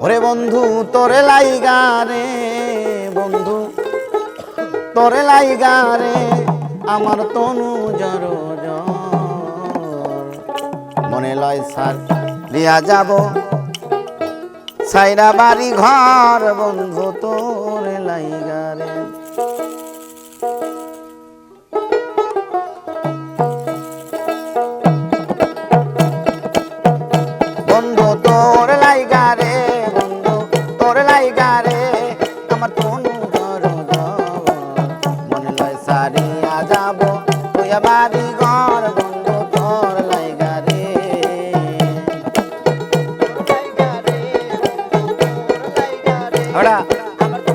ওরে বন্ধু, তোরে লাইগা রে, বন্ধু। তোরে লাইগা রে, আমার তনু জর। মনে লয় সার দিয়া যাব। সাইরা বাড়ি ঘর, বন্ধু, তোরে লাইগা রে। বাড়ি ঘর বন্ধু তোর লাইগা রে। ওরা বন্ধু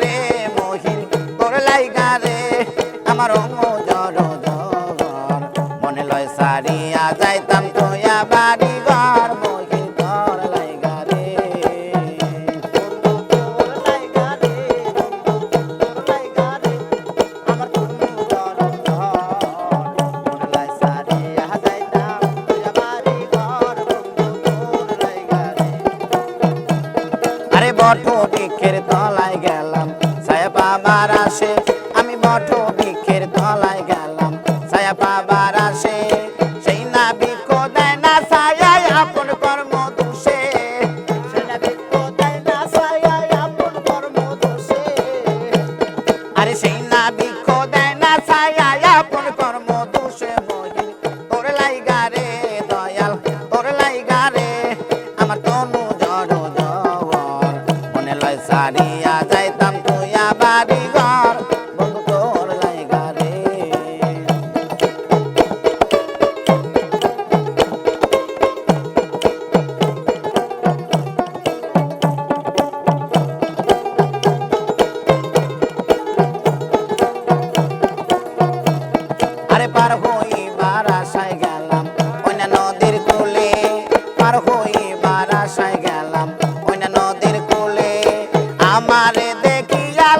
রে মহির তোর লাইগা রে। আমার অঙ্গ জর জর মনে লয় সারিয়া যাইতাম তোয়া বাড়ি ঘর মহির তোর লাইগা রে। আরে বট বৃক্ষের তলায় গেলাম পাবার আসে।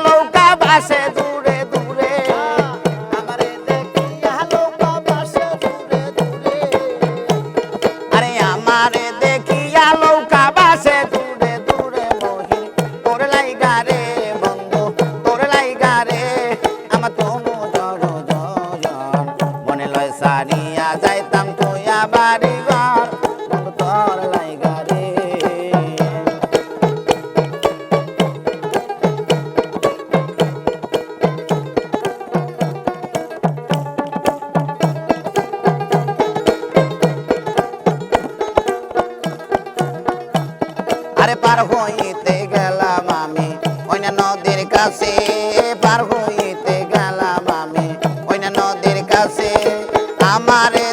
লৌকা বাসে কাছে পার হইতে গেলাম আমি। ওই নদীর কাছে আমারে